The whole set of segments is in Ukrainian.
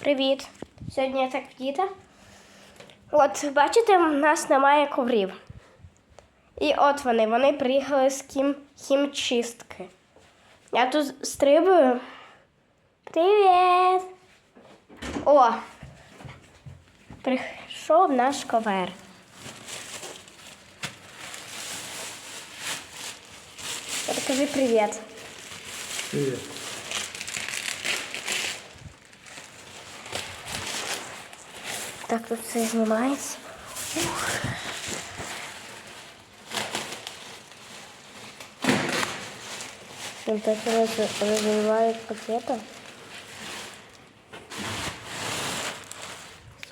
Привіт. Сьогодні я так вдіта. От, бачите, в нас немає коврів. І от вони, вони приїхали з кім... хімчистки. Я тут стрибую. Привіт! О! Прийшов наш ковер. Скажи привіт. Привет. Так, тут все знімається. Там так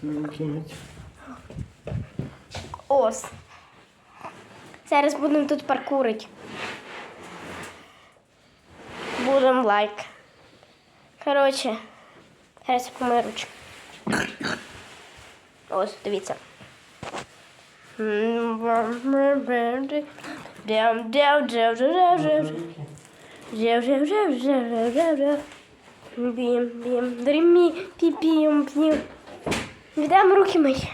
руки мить. Ос. Зараз будемо тут паркурити. Будемо лайк. Коротше, зараз ручки. Ось, дивіться. Бім, бім, дрімі, пі-пім, пім. Віддаємо руки мої.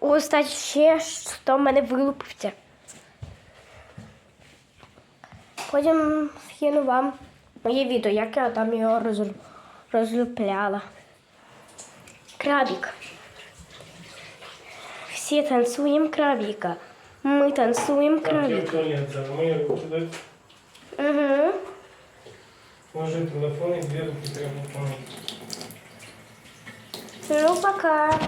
О, стать ще що в мене вилупився. Потім скину вам моє відео, як я там його роз... розлюпляла. Крабик. Всі танцуем крабіка. Мы танцуем я в крабіка. туалет руки дать. Угу. Положи телефон и две руки прямо по Ну, пока.